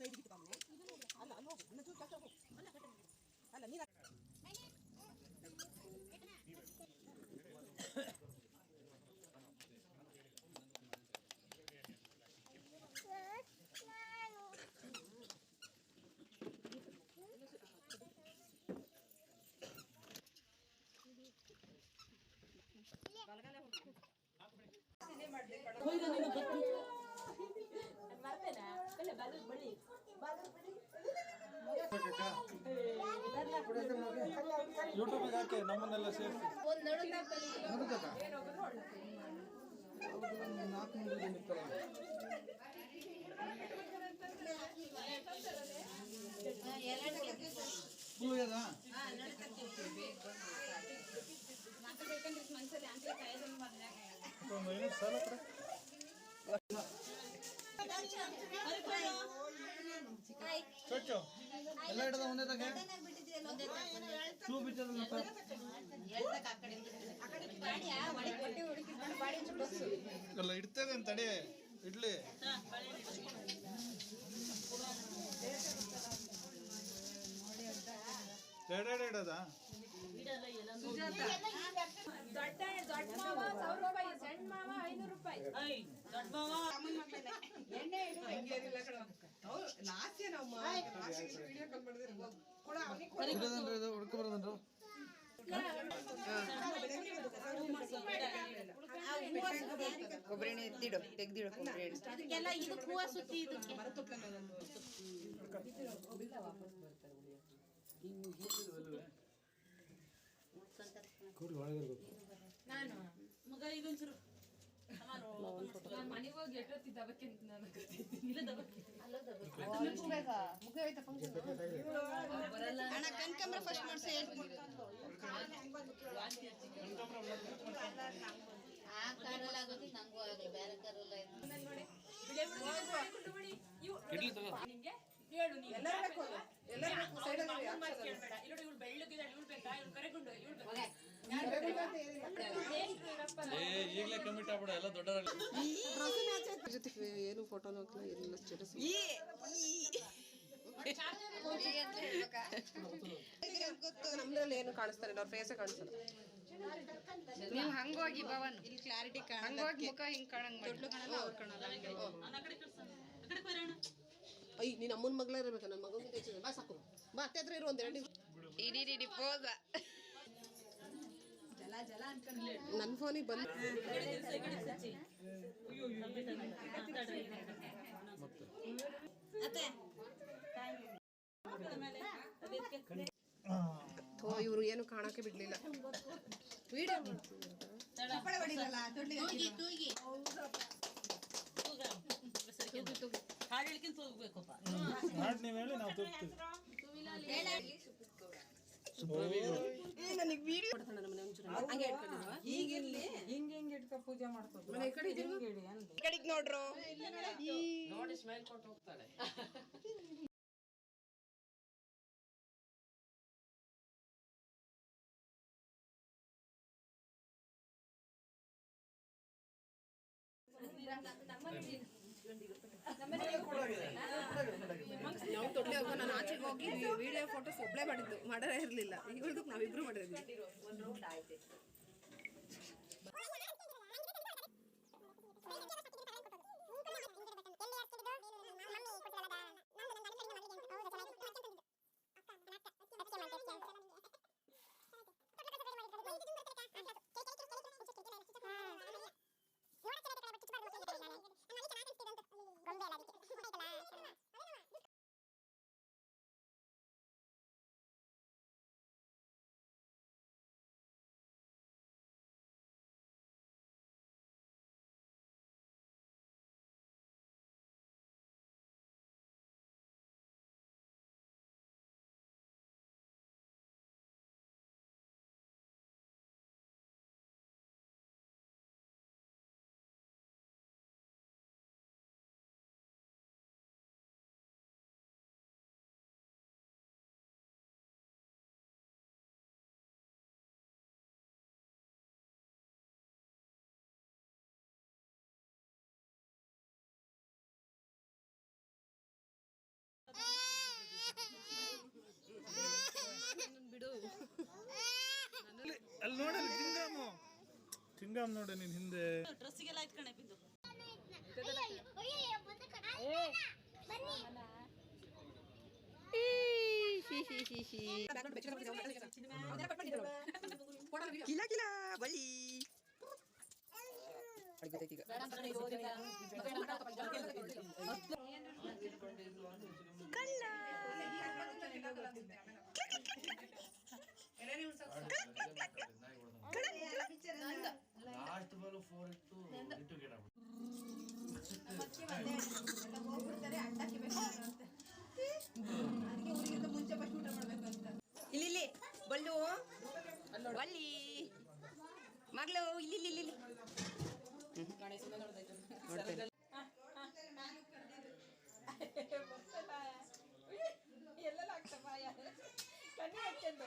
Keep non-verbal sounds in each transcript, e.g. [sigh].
Side ಇಟ್ಕೊಂಡೆ ಅಲ್ಲ ಅಲ್ಲಿ ಹೋಗು ಇನ್ನೊಂದು ಚೂರು ಕಷ್ಟ ಹೋಗು ಅಲ್ಲ ನೀನು ಯೂಟ್ಯೂಬಿಗೆ ಹಾಕಿ ನಮ್ಮನ್ನೆಲ್ಲ ಸೇರಿಸಿ. ಒಂದು ಐನೂರು ಸಾಲ ಕೊಡಿ ಚೊಚ್ಚು ಎಲ್ಲ ಹಿಡಿದ ಒಂದೇದಾಗೆ ಶೂ ಬಿಚ್ಚದಲ್ಲ ಅಲ್ಲ ಇಡ್ತೇವೆ ತಡಿ. ಇಡ್ಲಿ. ಎರಡೆರಡು ಇಡೋದಾ? ದೊಡ್ಡ ದೊಡ್ಡ ಮಾವ ಸಾವಿರ ರೂಪಾಯಿ ಸಣ್ಣ ಮಾವ ಐನೂರು ರೂಪಾಯಿ. ಲಾಸ್ಟ್ ನಾವು ವಿಡಿಯೋ ಕಾಲ್ ಮಾಡಿದ್ರೆ ಕೊಬ್ಬರಿಣ್ಣೆ ಎತ್ತಿಡು ತೆಗ್ದಿಡು ಕೊಬ್ಬರಿ ಎಣ್ಣೆ ಅದಕ್ಕೆಲ್ಲ ಹೂವ ಸುತ್ತಿ ಇದಕ್ಕೆ. ನಾನು ಮಗ ಇದೊಂಚೂರು ಮನೆಗೆ ಹೋಗಿ ಎಟ್ಟೊತ್ತಿ ದಬಕ್ಕೆ ಅಂತ ನಾನು ಇಲ್ಲ ದಬಕ್ಕೆ ಅಣ್ಣ ಕನ್ಕಂಬ್ರ ಫಸ್ಟ್ ಮಾಡ್ಸಿ ಆ ಕಾರಲ್ಲಿ ಆಗೋದು ನಂಗೂ ಆಗಲಿ ಬೇರೆ ಕಾರಲ್ಲ ಹೇಳು ನೀನು. ಎಲ್ಲರೂ. ಇಲ್ಲಿ ನೋಡಿ, ಇವ್ಳು ಬೆಳ್ಳಗಿದ್ದಾಳೆ, ಇವ್ಳು ಬೇಕಾ? ಇವ್ಳು ಕರೆಕೊಂಡು ಇವ್ಳು ಬೇಕಾ? ಈಗಲೇ ಕಮಿಟ್ ಆಗ್ಬಿಡ ಎಲ್ಲ ದೊಡ್ಡರಲ್ಲಿ ಜೊತೆ ಏನು ಫೋಟೋನು ಹಾಕಲ್ಲ ಎಲ್ಲ ಸ್ಟೇಟಸ್ ನಮ್ದ್ರಲ್ಲಿ ಏನು ಕಾಣಿಸ್ತಾರೆ ಅವ್ರ ಫೇಸೇ ಕಾಣಿಸಲ್ಲ ನೀವು ಹಂಗೋಗಿ ಭವನ್ ಇಲ್ಲಿ ಕ್ಲಾರಿಟಿ ಹಂಗೋಗಿ ಮುಖ ಹಿಂಗ್ ಕಾಣಂಗ್ ದೊಡ್ಡ ಕಾಣಲ್ಲ ಅವ್ರು ಕಾಣಲ್ಲ ಐ ನೀನ್ ಅಮ್ಮನ ಮಗಳೇ ಇರ್ಬೇಕು ನನ್ನ ಮಗನಿಗೆ ಬಾ ಸಾಕು ಬಾ ಅತ್ತೆ ಹತ್ರ ಇರು ಒಂದೆರಡು ಇಡೀ ಇಡೀ ಪೋದ ನನ್ನ ಫೋನಿಗೆ ಬಂದು ಇವರು ಏನು ಕಾಣಕ್ಕೆ ಬಿಡ್ಲಿಲ್ಲ. ವಿಡಿಯೋ ತೂಗಿ ತೂಗಿ. ಮಾಡಿ ನೀವು ಹೇಳಿ ನಾವು ತೋರಿಸ್ತೀವಿ ನನಗೆ ವಿಡಿಯೋ ಕೊಡ್ತಾನೆ ನಮ್ಮ ಮನೆ ಒಂಚೂರು. ಹಂಗೆ ಇಟ್ಕೊಂಡಿರುವ ಈಗಿರ್ಲಿ ಹಿಂಗ್ ಹಿಂಗ್ ಇಟ್ಕೊ ಪೂಜೆ ಮಾಡ್ಕೋದು ಮನೆ ಈ ಕಡೆ? ಈ ಕಡೆಗ್ ನೋಡ್ರು. ನೋಡಿ. ಸ್ಮೈಲ್ ಕೊಟ್ಟು ಹೋಗ್ತಾಳೆ. ನಾವು ಹೋಗಿ ವಿಡಿಯೋ ಫೋಟೋಸ್ ಒಬ್ಬಳೇ ಮಾಡಿದ್ದು. ಮಾಡೇ ಇರಲಿಲ್ಲ. ಇವಳ್ದು ನಾವಿಬ್ರು ಮಾಡಿದ್ವಿ. Thank you. ಅಲ್ಲಿ ನೋಡಲ್ಲ ಚಿಂಗಾಮು. ಚಿಂಗಾಮ್ ನೋಡ ನೀನ್ ಹಿಂದೆ. ಕಿಲ ಕಿಲ ಬಳಿ ಲಾಸ್ಟ್ ಬಾಲ್ ಫೋರ್ ಇತ್ತು ಇಟ್ಟು ಗಿಡ ಇಲ್ಲಿ ಇಲ್ಲಿ. ಬಲ್ಲು. ಬಲ್ಲಿ. ಮಗಳು ಇಲ್ಲಿ ಇಲ್ಲಿ ಇಲ್ಲಿ ಎಲ್ಲೆಲ್ಲ ಆಗ್ತಪ್ಪ ಕಣ್ಣಿ ಹಾಕ್ಯಂದು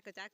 ચાક ચાક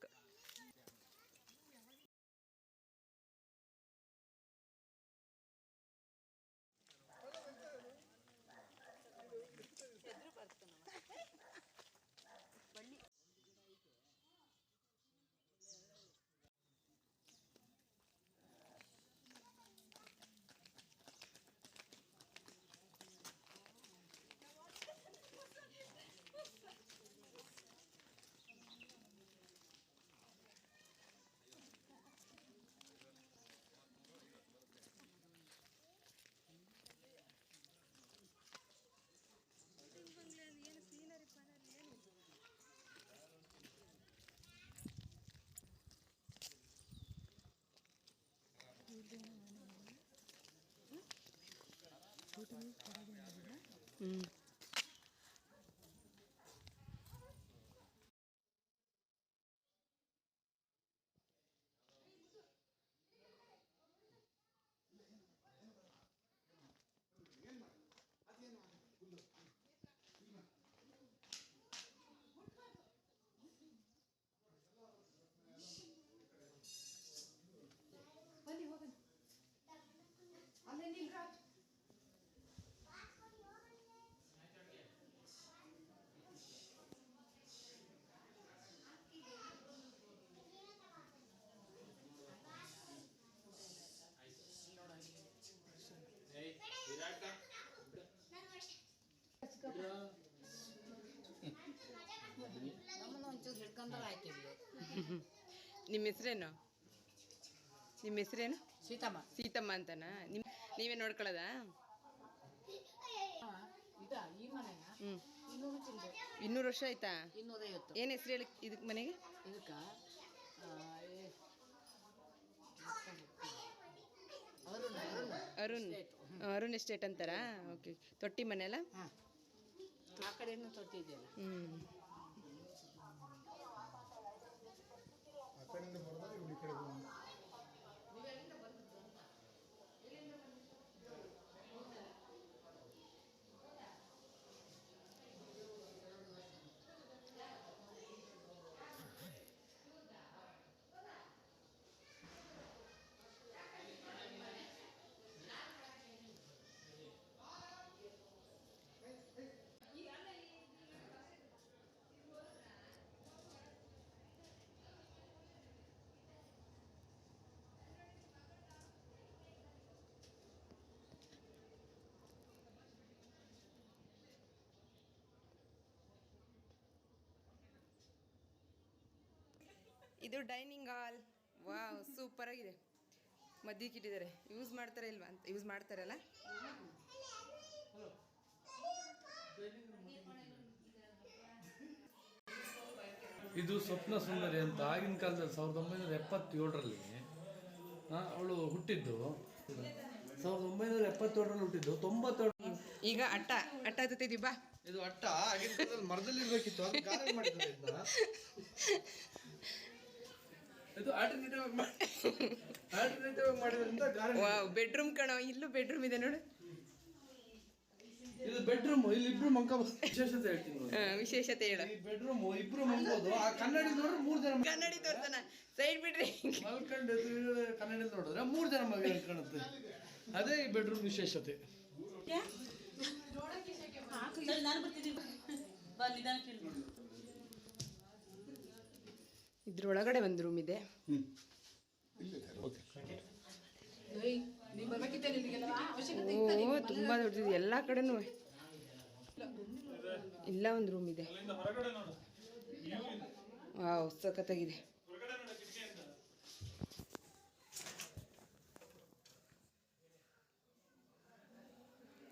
嗯。ನಿಮ್ಮ ಹೆಸ್ರೇನು? ನಿಮ್ಮ ಹೆಸ್ರೇನು? ಸೀತಮ್ಮ. ಸೀತಮ್ಮ ಅಂತನಾ? ನಿಮ್ ನೀವೇ ನೋಡ್ಕೊಳ್ಳೋದ ಹ್ಞೂ ಇನ್ನೂರು ವರ್ಷ ಆಯ್ತಾ? ಇನ್ನೂರೈವತ್ತು. ಏನು ಹೆಸ್ರು ಹೇಳಿ ಇದಕ್ಕೆ ಮನೆಗೆ? ಇದಕ್ಕ ಅರುಣ ಅರುಣ. ಎಸ್ಟೇಟ್ ಅಂತಾರಾ? ಓಕೆ ತೊಟ್ಟಿ ಮನೆ ಅಲ್ಲ? ಹಾಂ. ಆ ಕಡೆನೂ ತೊಟ್ಟಿದೆಯಲ್ಲ ಹ್ಞೂ ಇದು ಡೈನಿಂಗ್ ಹಾಲ್. ವಾ ಸೂಪರ್ ಆಗಿದೆ. ಮದ್ದಿಗೆ ಇಟ್ಟಿದ್ದಾರೆ. ಯೂಸ್ ಮಾಡ್ತಾರೆ ಇಲ್ವಾ ಅಂತ ಯೂಸ್ ಮಾಡ್ತಾರಲ್ಲ ಇದು ಸ್ವಪ್ನ ಸುಂದರಿ ಅಂತ ಆಗಿನ ಕಾಲದಲ್ಲಿ ಸಾವಿರದ ಒಂಬೈನೂರ ಎಪ್ಪತ್ತೇಳರಲ್ಲಿ ಅವಳು ಹುಟ್ಟಿದ್ದು. ಸಾವಿರದ ಒಂಬೈನೂರ ಎಪ್ಪತ್ತೇಳರಲ್ಲಿ ಹುಟ್ಟಿದ್ದು. ತೊಂಬತ್ತೇಳು ಈಗ ಅಟ್ಟ ಅಟ್ಟ ಬಾ ಇದು ಅಟ್ಟ ಆಗಿನ ಕಾಲದಲ್ಲಿ ಮರದಲ್ಲಿ ಇರ್ಬೇಕಿತ್ತು [laughs] ಇದು ಆಲ್ಟರ್ನೇಟಿವ್ ಆಲ್ಟರ್ನೇಟಿವ್ ಮಾಡಿದ್ರಿಂದ ವಾವ್ ಬೆಡ್ರೂಮ್ ಕಣ ಇಲ್ಲೂ ಬೆಡ್ರೂಮ್ ಇದೆ ನೋಡು. ಇದು ಬೆಡ್ರೂಮ್ ಇಲ್ಲಿ ಇಬ್ರು ಮಂಕಬಹುದು ವಿಶೇಷತೆ ಹೇಳ್ತೀನಿ ವಿಶೇಷತೆ ಹೇಳು. ಈ ಬೆಡ್ರೂಮ್ ಇಬ್ರು ಮಂಕೋದು. ಆ ಕನ್ನಡಿ ನೋಡ್ರೆ ಮೂರ್ ಜನ ಕನ್ನಡಿ ತೋರ್ತಾನ ಸೈಡ್ ಬಿಡ್ರಿ. ಮಲ್ಕೊಂಡು ಕನ್ನಡಿ ನೋಡಿದ್ರೆ ಮೂರ್ ಜನ ಮಗ ಕಾಣುತ್ತೆ. ಅದೇ ಈ ಬೆಡ್ರೂಮ್ ವಿಶೇಷತೆ. ನಾನು ಬರ್ತಿದ್ದೀನಿ. ಬಾ ನಿಧಾನ ಹೇಳು. ಇದ್ರೊಳಗಡೆ ಒಂದು ರೂಮ್ ಇದೆ. ಓ ತುಂಬಾ ದೊಡ್ಡದಿದೆ. ಎಲ್ಲ ಕಡೆನೂ. ಇಲ್ಲ ಒಂದು ರೂಮ್ ಇದೆ. ಸಖತ್ತಾಗಿದೆ.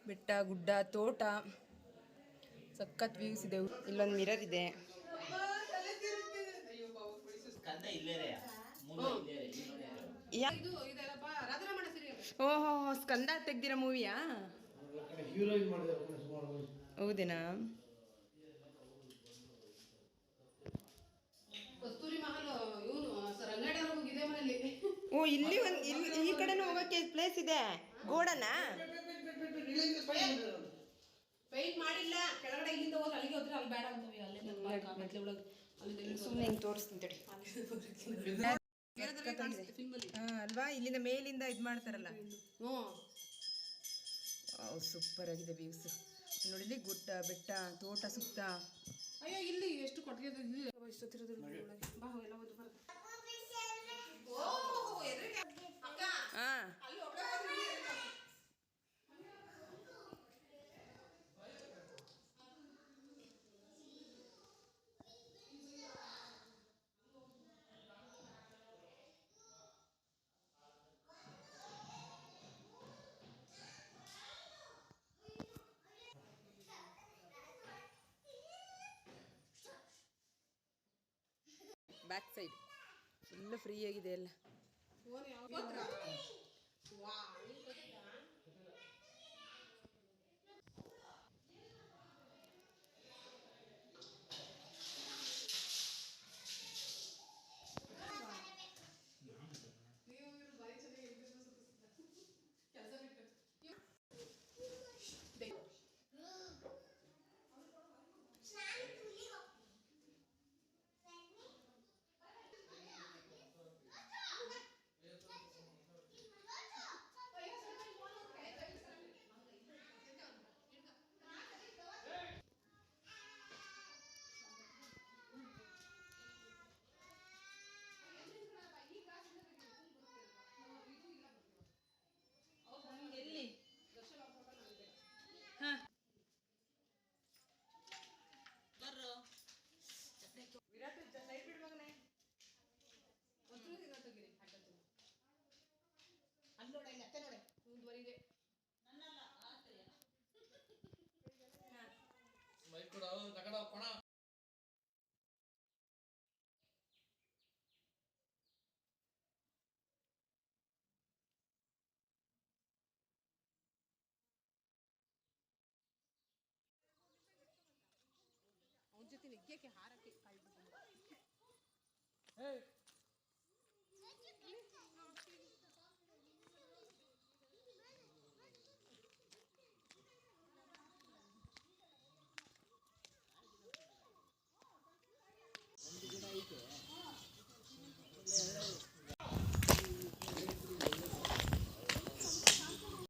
ಬೆಟ್ಟ ಗುಡ್ಡ ತೋಟ ಸಖತ್ ವ್ಯೂಸ್ ಇದೆ. ಇಲ್ಲೊಂದು ಮಿರರ್ ಇದೆ. ಓಹೋ ಸ್ಕಂದ ತೆಗ್ದಿರೋ ಮೂವಿಯಾ. ಹೌದೇನಾ? ಓ ಇಲ್ಲಿ ಒಂದು ಇಲ್ಲಿ ಈ ಕಡೆನೂ ಹೋಗಕ್ಕೆ ಪ್ಲೇಸ್ ಇದೆ? ಗೋಡನ? ಪೇಂಟ್ ಮಾಡಿಲ್ಲ. ಕೆಳಗಡೆ ಇಲ್ಲಿಂದ ಹೋದ್ರೆ ಅಲ್ಲಿಗೆ ಹೋದ್ರೆ ಅಲ್ಲಿ ಬೇಡ ಅಂತ ಅಲ್ಲೇ. ಸುಮ್ಮನೆ ಹಿಂಗೆ ತೋರಿಸ್ತೀನಿ ತಡಿ. ಅಲ್ವಾ? ಇಲ್ಲಿಂದ ಮೇಲಿಂದ ಇದು ಮಾಡ್ತಾರಲ್ಲ. ಸೂಪರ್ ಆಗಿದೆ ವ್ಯೂಸ್ ನೋಡಿಲಿ ಗುಡ್ಡ ಬೆಟ್ಟ ತೋಟ ಸುತ್ತ. ಅಯ್ಯೋ ಇಲ್ಲಿ ಎಷ್ಟು ಕೊಟ್ಟಿಗೆ ಇಷ್ಟೊತ್ತಿರೋದು ಬಾ ಎಲ್ಲ ಓದು ಬರ್ತದೆ ಬ್ಯಾಕ್ ಸೈಡ್ ಫುಲ್ಲು ಫ್ರೀ ಆಗಿದೆ ಎಲ್ಲ. ಅವನ ಜೊತೆ ನೆಗ್ಯಕ್ಕೆ ಹಾರಕ್ಕೆ Hey,